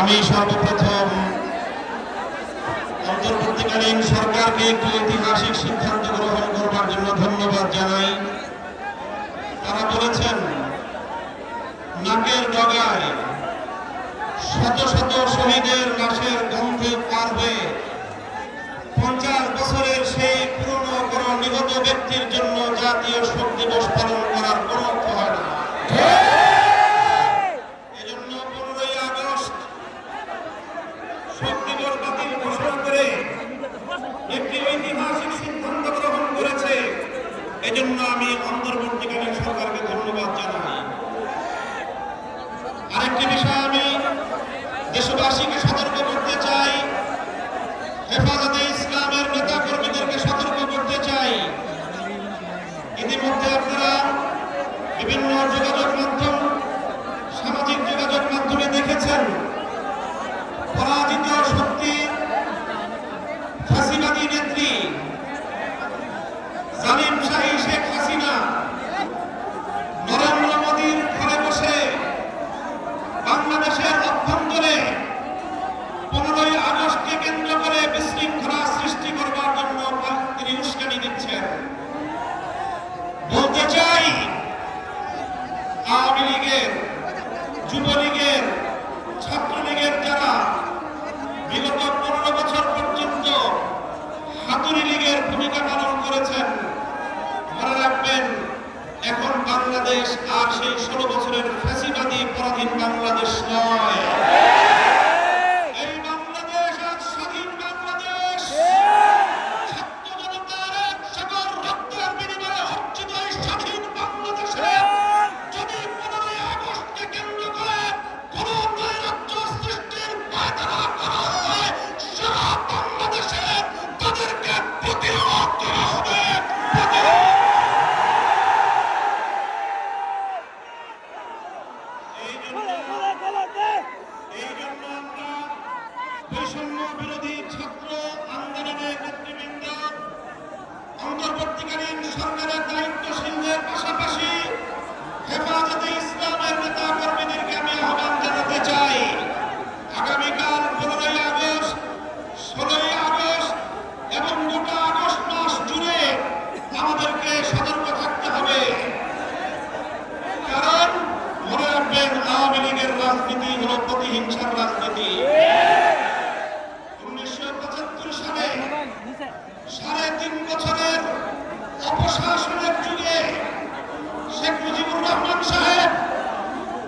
আমি সর্বপ্রথম অন্তর্বর্তীকালীন সরকারকে একটি ঐতিহাসিক সিদ্ধান্ত গ্রহণ করবার জন্য ধন্যবাদ জানাই। তারা বলেছেন, নাকের ডগায় শত শত শহীদের লাশের গন্ধে পার হয়ে পঞ্চাশ বছরের সেই পুরনো কোনো নিহত ব্যক্তির জন্য জাতীয় শোক দিবস পালন এজন্য আমি অন্তর্বর্তীকালীন সরকারকে ধন্যবাদ জানাই। আরেকটি বিষয় আমি দেশবাসীকে যুবলীগের, ছাত্রলীগের যারা বিগত পনেরো বছর পর্যন্ত হাতুরি লীগের ভূমিকা পালন করেছেন, মনে রাখবেন, এখন বাংলাদেশ আর সেই ষোলো বছরের ফ্যাসিবাদী পরাধীন বাংলাদেশ নয়। আন্দোলনের অন্তর্বর্তীকালীন সরকারের দায়িত্বশীলদের পাশাপাশি হেফাজতে ইসলামের নেতা কর্মীদেরকে আমি আহ্বান জানাতে চাই। আগামীকাল পনেরোই আগস্ট, ষোলোই আগস্ট এবং গোটা আগস্ট মাস জুড়ে আমাদেরকে সতর্ক থাকতে হবে কারণ মনে রাখবেন আওয়ামী লীগের রাজনীতি হলো প্রতিহিংসার রাজনীতি। উনিশশো পঁচাত্তর সালে সাড়ে তিন বছরের অপশাসনের যুগে শেখ মুজিবুর রহমান সাহেব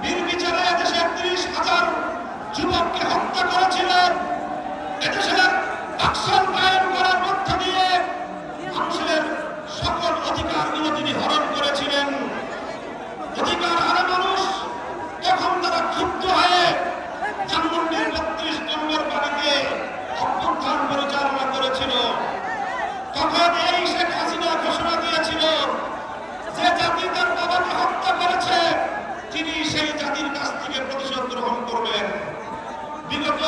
নির্বিচারে দেশের তিরিশ হাজার যুবককে হত্যা করেছিলেন। এদেশের আকশন কায়েম তিনি সেই জাতির কাছ থেকে প্রতিশোধ গ্রহণ করবেন। বিগত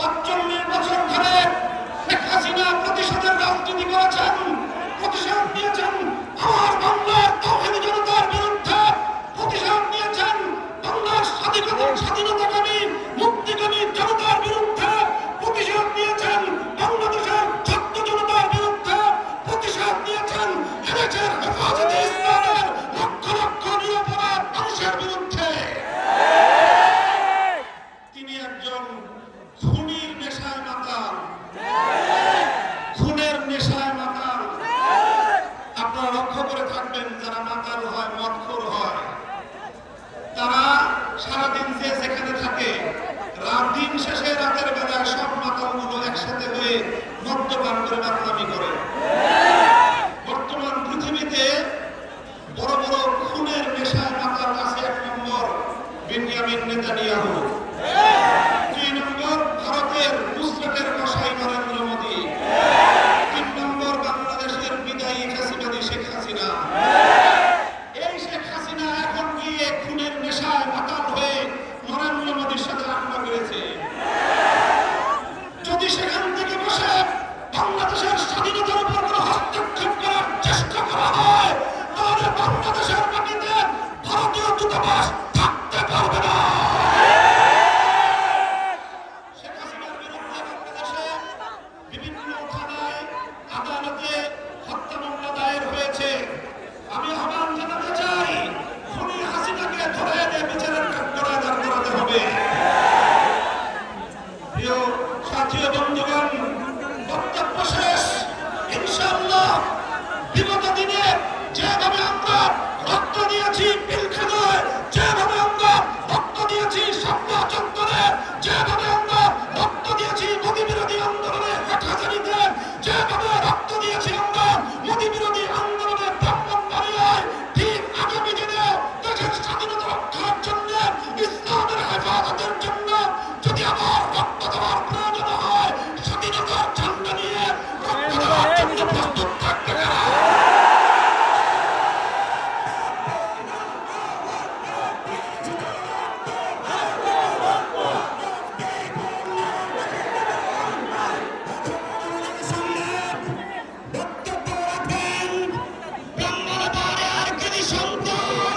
পাঁচচল্লিশ বছর ধরে শেখ হাসিনা প্রতিশোধের রাজনীতি করেছেন, প্রতিশোধ নিয়েছেন রাত দিন শেষে রাতের বেলায় সব মাতালগুলো একসাথে হয়ে মদ্যপান করে মাতলামি করে। Ah! Ha ha ha!